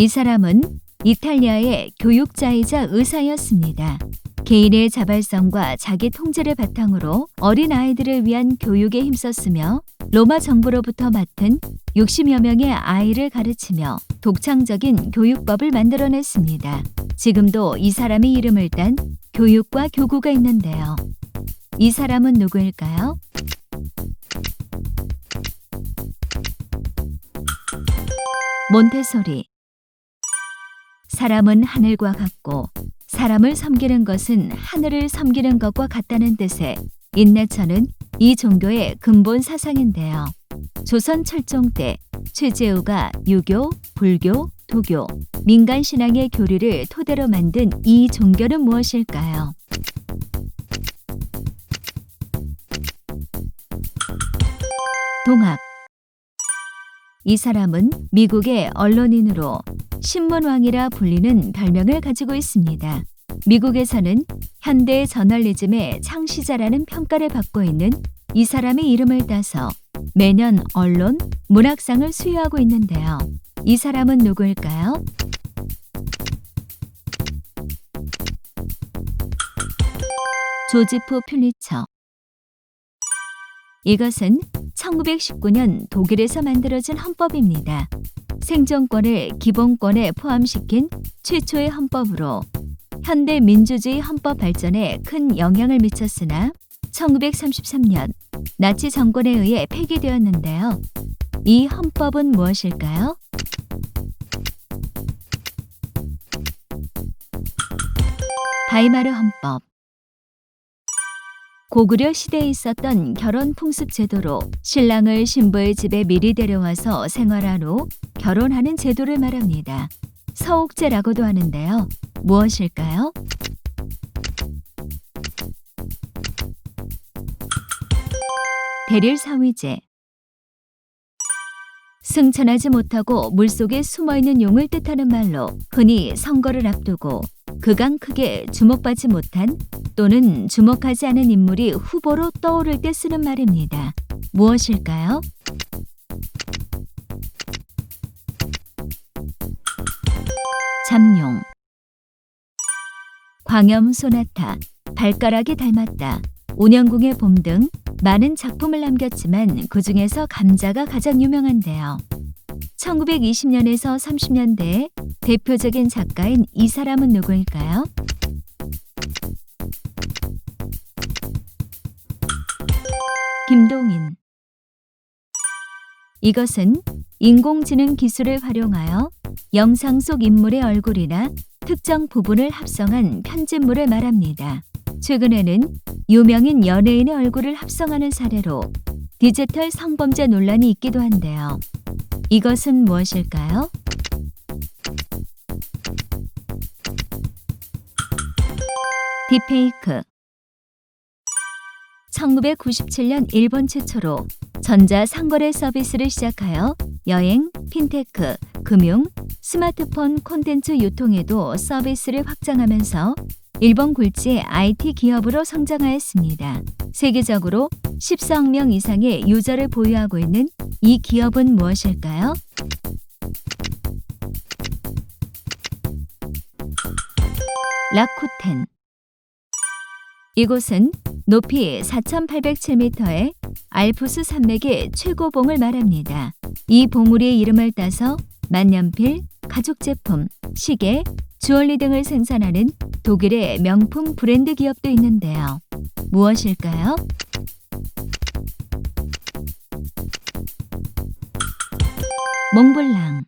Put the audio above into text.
이 사람은 이탈리아의 교육자이자 의사였습니다. 개인의 자발성과 자기 통제를 바탕으로 어린 아이들을 위한 교육에 힘썼으며 로마 정부로부터 맡은 60여 명의 아이를 가르치며 독창적인 교육법을 만들어냈습니다. 지금도 이 사람의 이름을 딴 교육과 교구가 있는데요. 이 사람은 누구일까요? 몬테소리 사람은 하늘과 같고 사람을 섬기는 것은 하늘을 섬기는 것과 같다는 뜻의 인내처는 이 종교의 근본 사상인데요. 조선 철종 때 최재우가 유교, 불교, 도교, 민간 신앙의 교리를 토대로 만든 이 종교는 무엇일까요? 동학 이 사람은 미국의 언론인으로 신문왕이라 불리는 별명을 가지고 있습니다. 미국에서는 현대 저널리즘의 창시자라는 평가를 받고 있는 이 사람의 이름을 따서 매년 언론, 문학상을 수여하고 있는데요. 이 사람은 누구일까요? 조지프 퓰리처 이것은 1919년 독일에서 만들어진 헌법입니다. 생존권을 기본권에 포함시킨 최초의 헌법으로 현대 민주주의 헌법 발전에 큰 영향을 미쳤으나 1933년 나치 정권에 의해 폐기되었는데요. 이 헌법은 무엇일까요? 바이마르 헌법 고구려 시대에 있었던 결혼 풍습 제도로 신랑을 신부의 집에 미리 데려와서 생활한 후 결혼하는 제도를 말합니다. 서옥제라고도 하는데요. 무엇일까요? 대릴사위제 승천하지 못하고 물속에 숨어있는 용을 뜻하는 말로 흔히 선거를 앞두고 그강 크게 주목받지 못한 또는 주목하지 않은 인물이 후보로 떠오를 때 쓰는 말입니다. 무엇일까요? 잠룡 광염 소나타, 발가락이 닮았다, 온영궁의 봄 등 많은 작품을 남겼지만 그 중에서 감자가 가장 유명한데요. 1920년에서 30년대의 대표적인 작가인 이 사람은 누구일까요? 김동인 이것은 인공지능 기술을 활용하여 영상 속 인물의 얼굴이나 특정 부분을 합성한 편집물을 말합니다. 최근에는 유명인 연예인의 얼굴을 합성하는 사례로 디지털 성범죄 논란이 있기도 한데요. 이것은 무엇일까요? 딥페이크 1997년 일본 최초로 전자 상거래 서비스를 시작하여 여행, 핀테크, 금융, 스마트폰 콘텐츠 유통에도 서비스를 확장하면서 일본 굴지의 IT 기업으로 성장하였습니다. 세계적으로 14억 명 이상의 유저를 보유하고 있는 이 기업은 무엇일까요? 라쿠텐 이곳은 높이 4,807m의 알프스 산맥의 최고봉을 말합니다. 이 봉우리의 이름을 따서 만년필, 가죽 제품, 시계, 주얼리 등을 생산하는 독일의 명품 브랜드 기업도 있는데요. 무엇일까요? 몽블랑